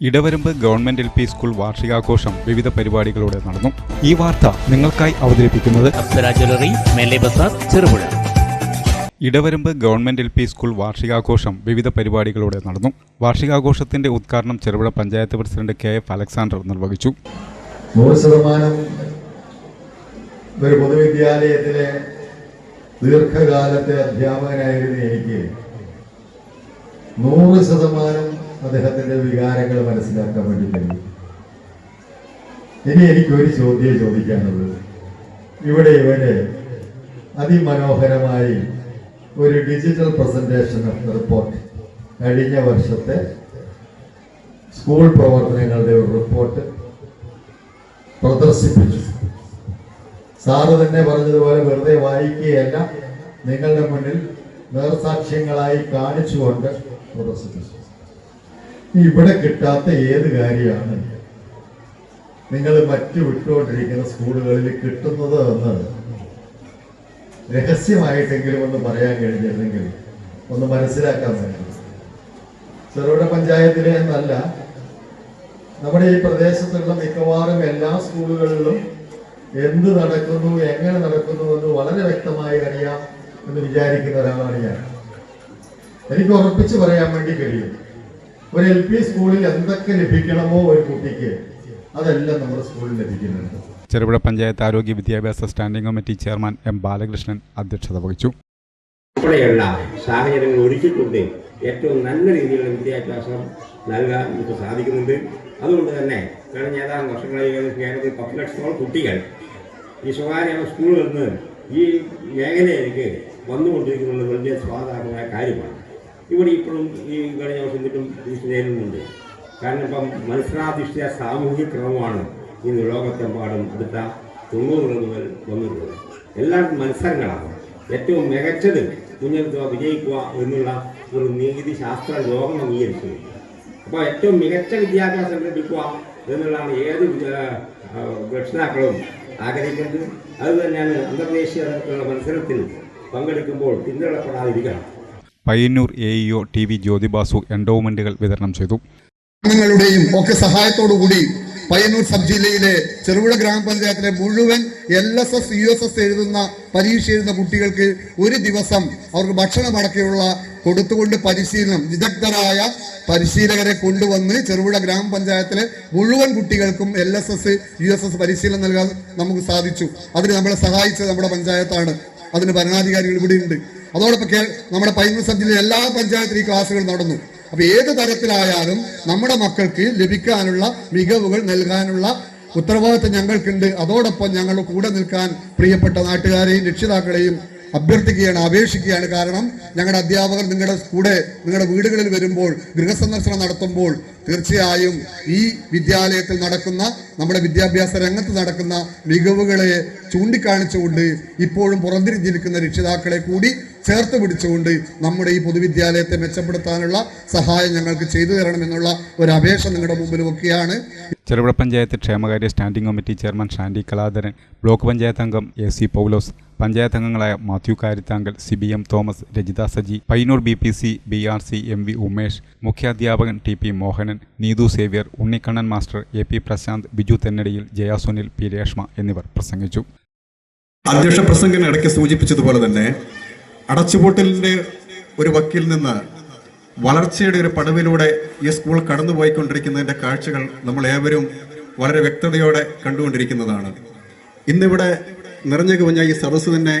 Edavaramb government L P school വാർഷികാഘോഷം വിവിധ പരിപാടികളോടെ നടന്നു. ഈ വാർത്ത നിങ്ങൾക്കായി അവതരിപ്പിക്കുന്നത് Cherupuzha. Edavaramb government L P school വാർഷികാഘോഷം വിവിധ പരിപാടികളോടെ നടന്നു. വാർഷികാഘോഷത്തിന്റെ ഉദ്ഘാടനം Cherupuzha panchayat president K F Alexander നിർവഹിച്ചു. നൂറ് ശതമാനം ഒരു പൊതുവിദ്യാലയത്തിലെ ദീർഘകാലത്തെ അധ്യാപകനായിരുന്നു എനിക്ക് നൂറ് ശതമാനം അദ്ദേഹത്തിന്റെ വികാരങ്ങൾ മനസ്സിലാക്കാൻ വേണ്ടി കഴിയും. ഇനി എനിക്ക് ഒരു ചോദ്യം ചോദിക്കാനുള്ളത്. ഇവിടെ ഇവർ അതിമനോഹരമായി ഒരു ഡിജിറ്റൽ പ്രസന്റേഷൻ റിപ്പോർട്ട് കഴിഞ്ഞ വർഷത്തെ സ്കൂൾ പ്രവർത്തനങ്ങളുടെ ഒരു റിപ്പോർട്ട് പ്രദർശിപ്പിച്ചു. സാറ് തന്നെ പറഞ്ഞതുപോലെ വെറുതെ വായിക്കുകയല്ല നിങ്ങളുടെ മുന്നിൽ നേർസാക്ഷ്യങ്ങളായി കാണിച്ചുകൊണ്ട് പ്രദർശിപ്പിച്ചു. ഇവിടെ കിട്ടാത്ത ഏത് കാര്യമാണ്? നിങ്ങൾ മറ്റു വിട്ടുകൊണ്ടിരിക്കുന്ന സ്കൂളുകളിൽ കിട്ടുന്നത് എന്ന് രഹസ്യമായിട്ടെങ്കിലും ഒന്ന് പറയാൻ കഴിഞ്ഞിരുന്നെങ്കിൽ ഒന്ന് മനസ്സിലാക്കാൻ വേണ്ടി. ചെറുകിട പഞ്ചായത്തിലെ എന്നല്ല നമ്മുടെ ഈ പ്രദേശത്തുള്ള മിക്കവാറും എല്ലാ സ്കൂളുകളിലും എന്ത് നടക്കുന്നു എങ്ങനെ നടക്കുന്നു എന്ന് വളരെ വ്യക്തമായി അറിയാം എന്ന് വിചാരിക്കുന്ന ഒരാളാണ് ഞാൻ. എനിക്ക് ഉറപ്പിച്ച് പറയാൻ വേണ്ടി കഴിയും. ഒരു എൽ പി സ്കൂളിൽ എന്തൊക്കെ ലഭിക്കണമോ ഒരു കുട്ടിക്ക് അതെല്ലാം നമ്മുടെ സ്കൂളിൽ ലഭിക്കുന്നുണ്ട്. ചെറുപുഴ പഞ്ചായത്ത് ആരോഗ്യ വിദ്യാഭ്യാസ standing committee chairman M Balakrishnan അധ്യക്ഷത വഹിച്ചു. ഉൾപ്പെടെയുള്ള സാഹചര്യങ്ങൾ ഒരുക്കിക്കൊണ്ട് ഏറ്റവും നല്ല രീതിയിലുള്ള വിദ്യാഭ്യാസം നൽകാൻ നമുക്ക് സാധിക്കുന്നുണ്ട്. അതുകൊണ്ട് തന്നെ കഴിഞ്ഞ ഏതാനും വർഷങ്ങളായി കേരളത്തിൽ പത്ത് ലക്ഷത്തോളം കുട്ടികൾ ഈ സ്വകാര്യ സ്കൂളുകളിൽ നിന്ന് ഈ മേഖലയിലേക്ക് വന്നുകൊണ്ടിരിക്കുന്നത് വലിയ സ്വാധാരണമായ കാര്യമാണ്. ഇവിടെ ഇപ്പോഴും ഈ കഴിഞ്ഞ വർഷം കിട്ടും നേരിടുന്നുണ്ട് കാരണം ഇപ്പം മത്സരാധിഷ്ഠിത സാമൂഹിക ക്രമമാണ് ഇന്ന് ലോകത്തെമ്പാടും അടുത്ത തൊണ്ണൂറുകൾ മുതൽ വന്നിട്ടുള്ളത്. എല്ലാവർക്കും മത്സരങ്ങളാണ്. ഏറ്റവും മികച്ചത് മുന്നേറുക വിജയിക്കുക എന്നുള്ള ഒരു നീതി ശാസ്ത്ര ലോകം അംഗീകരിച്ചു അപ്പോൾ ഏറ്റവും മികച്ച വിദ്യാഭ്യാസം ലഭിക്കുക എന്നുള്ളതാണ് ഏത് രക്ഷിതാക്കളും ആഗ്രഹിക്കുന്നത്. അതുതന്നെയാണ് അന്തർദേശീയ മത്സരത്തിൽ പങ്കെടുക്കുമ്പോൾ പിന്തള്ളപ്പെടാതിരിക്കണം Payyanur A EO T V Jyothibasu എൻഡോവ്മെന്റുകൾ വിതരണം ചെയ്തു. ങ്ങളുടെയും ഒക്കെ സഹായത്തോടുകൂടി പയ്യന്നൂർ സബ് ജില്ലയിലെ ചെറുപുഴ ഗ്രാമപഞ്ചായത്തിലെ മുഴുവൻ L S S U S S എഴുതുന്ന പരീക്ഷ എഴുതുന്ന കുട്ടികൾക്ക് ഒരു ദിവസം അവർക്ക് ഭക്ഷണം അടക്കമുള്ള കൊടുത്തുകൊണ്ട് പരിശീലനം വിദഗ്ധരായ പരിശീലകരെ കൊണ്ടുവന്ന് ചെറുപുഴ ഗ്രാമപഞ്ചായത്തിലെ മുഴുവൻ കുട്ടികൾക്കും L S S U S S പരിശീലനം നൽകാൻ നമുക്ക് സാധിച്ചു. അതിന് നമ്മളെ സഹായിച്ചത് നമ്മുടെ പഞ്ചായത്താണ്. അതിന് ഭരണാധികാരികൾ ഇവിടെയുണ്ട്. അതോടൊപ്പം നമ്മുടെ പയ്യന്നൂർ സബ് എല്ലാ പഞ്ചായത്തിലും ഈ ക്ലാസ്സുകൾ നടന്നു. അപ്പൊ ഏത് തരത്തിലായാലും നമ്മുടെ മക്കൾക്ക് ലഭിക്കാനുള്ള മികവുകൾ നൽകാനുള്ള ഉത്തരവാദിത്വം ഞങ്ങൾക്കുണ്ട്. അതോടൊപ്പം ഞങ്ങളുടെ കൂടെ നിൽക്കാൻ പ്രിയപ്പെട്ട നാട്ടുകാരെയും രക്ഷിതാക്കളെയും അഭ്യർത്ഥിക്കുകയാണ് അപേക്ഷിക്കുകയാണ് കാരണം ഞങ്ങളുടെ അധ്യാപകർ നിങ്ങളുടെ കൂടെ നിങ്ങളുടെ വീടുകളിൽ വരുമ്പോൾ ഗൃഹസന്ദർശനം നടത്തുമ്പോൾ തീർച്ചയായും ഈ വിദ്യാലയത്തിൽ നടക്കുന്ന നമ്മുടെ വിദ്യാഭ്യാസ രംഗത്ത് നടക്കുന്ന മികവുകളെ ചൂണ്ടിക്കാണിച്ചുകൊണ്ട് ഇപ്പോഴും പുറംതിരിഞ്ഞിരിക്കുന്ന രക്ഷിതാക്കളെ കൂടി ചേർത്ത് പിടിച്ചുകൊണ്ട് നമ്മുടെ ഈ പൊതുവിദ്യാലയത്തെ മെച്ചപ്പെടുത്താനുള്ള സഹായം ഞങ്ങൾക്ക് ചെയ്തു തരണമെന്നുള്ള ഒരു അപേക്ഷ നിങ്ങളുടെ മുമ്പിൽ ഒക്കെയാണ് ചെറുപുഴ പഞ്ചായത്ത് ക്ഷേമകാര്യ standing committee chairman Shandy Kaladharan block panchayat അംഗം എ സി പൗലോസ് പഞ്ചായത്ത് അംഗങ്ങളായ Mathew Karithankal C B M Thomas Rajitha Saji Payyanur B P C B R C M V Umesh മുഖ്യാധ്യാപകൻ T P Mohanan Neethu Xavier Unnikkannan master A P Prashanth Biju Thennadiyil Jaya Sunil P Reshma എന്നിവർ പ്രസംഗിച്ചു. അധ്യക്ഷ പ്രസംഗൻ ഇടയ്ക്ക് സൂചിപ്പിച്ചതുപോലെ തന്നെ അടച്ചുപൂട്ടലിന്റെ ഒരു വക്കിൽ നിന്ന് വളർച്ചയുടെ ഒരു പടവിലൂടെ ഈ സ്കൂൾ കടന്നുപോയിക്കൊണ്ടിരിക്കുന്നതിന്റെ കാഴ്ചകൾ നമ്മൾ ഏവരും വളരെ വ്യക്തതയോടെ കണ്ടുകൊണ്ടിരിക്കുന്നതാണ്. ഇന്നിവിടെ നിറഞ്ഞു കവിഞ്ഞ ഈ സദസ്സ് തന്നെ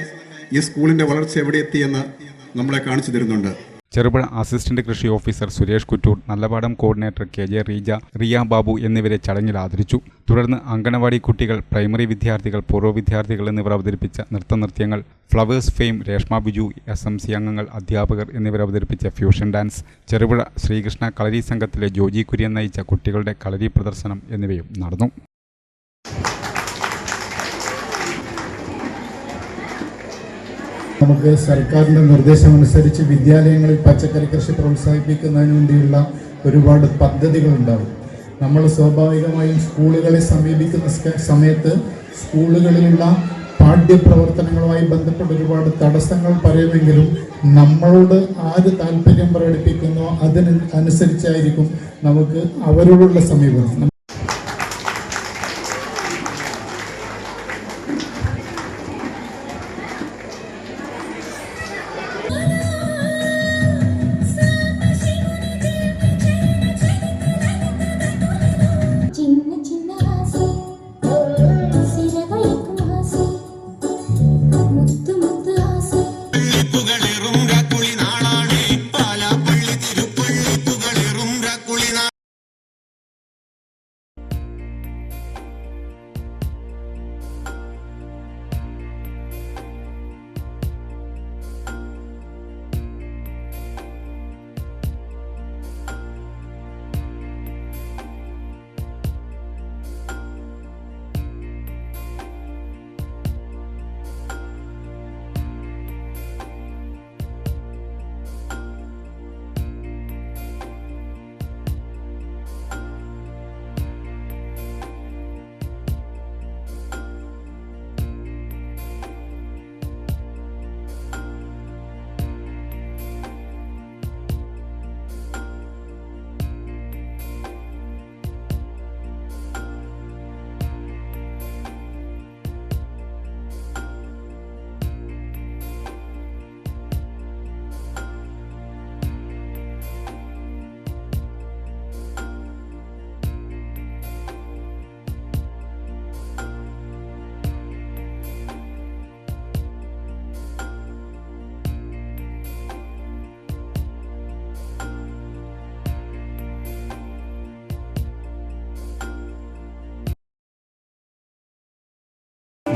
ഈ സ്കൂളിന്റെ വളർച്ച എവിടെ എത്തിയെന്ന് നമ്മളെ കാണിച്ചു തരുന്നുണ്ട്. ചെറുപുഴ അസിസ്റ്റന്റ് കൃഷി officer Suresh Kuttoor Nallapadam coordinator K J Reeja Riya Babu എന്നിവരെ ചടങ്ങിൽ ആദരിച്ചു. തുടർന്ന് അങ്കണവാടി കുട്ടികൾ പ്രൈമറി വിദ്യാർത്ഥികൾ പൂർവ വിദ്യാർത്ഥികൾ എന്നിവർ അവതരിപ്പിച്ച നൃത്തനൃത്യങ്ങൾ Flowers fame Reshma Biju S M C അംഗങ്ങൾ അധ്യാപകർ എന്നിവർ അവതരിപ്പിച്ച ഫ്യൂഷൻ ഡാൻസ് ചെറുപുഴ ശ്രീകൃഷ്ണ കളരി സംഘത്തിലെ ജോജി കുര്യൻ നയിച്ച കുട്ടികളുടെ കളരി പ്രദർശനം എന്നിവയും നടന്നു. നമുക്ക് സർക്കാരിന്റെ നിർദ്ദേശമനുസരിച്ച് വിദ്യാലയങ്ങളിൽ പച്ചക്കറി കൃഷി പ്രോത്സാഹിപ്പിക്കുന്നതിന് വേണ്ടിയുള്ള ഒരുപാട് പദ്ധതികളുണ്ടാവും. നമ്മൾ സ്വാഭാവികമായും സ്കൂളുകളെ സമീപിക്കുന്ന സമയത്ത് സ്കൂളുകളിലുള്ള പാഠ്യപ്രവർത്തനങ്ങളുമായി ബന്ധപ്പെട്ട് ഒരുപാട് തടസ്സങ്ങൾ പറയുമെങ്കിലും നമ്മളോട് ആര് താല്പര്യം പ്രകടിപ്പിക്കുന്നോ അതിന് അനുസരിച്ചായിരിക്കും നമുക്ക് അവരോടുള്ള സമീപനം.